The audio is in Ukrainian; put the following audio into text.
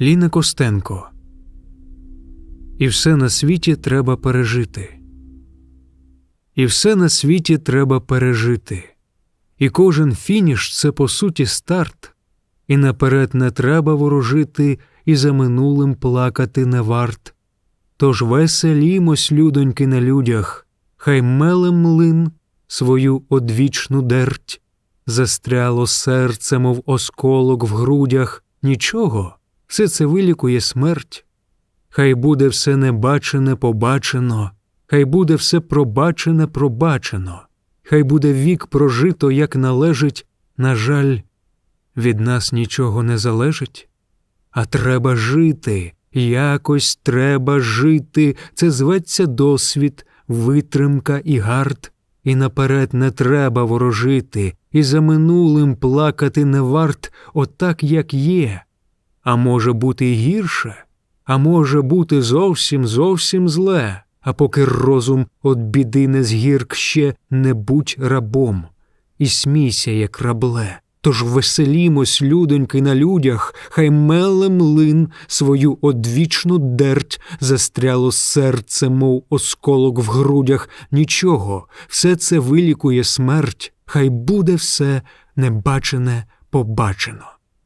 Ліна Костенко. І все на світі треба пережити. І все на світі треба пережити. І кожен фініш це по суті старт. І наперед не треба ворожити, і за минулим плакати не варт. Тож веселімось, людоньки, на людях, хай меле млин свою одвічну дерть. Застряло серце, мов осколок в грудях. Нічого, все це вилікує смерть. Хай буде все небачене побачено, хай буде все пробачене пробачено, хай буде вік прожито, як належить, на жаль, від нас нічого не залежить. А треба жити, якось треба жити. Це зветься досвід, витримка і гард. І наперед не треба ворожити, і за минулим плакати не варт, отак, як є. А може бути й гірше, а може бути зовсім зовсім зле, а поки розум от біди не згірк ще не будь рабом, і смійся, як рабле. Тож веселімось, людоньки, на людях, хай меле млин свою одвічну дерть застряло серце, мов осколок в грудях. Нічого, все це вилікує смерть, хай буде все небачене побачено,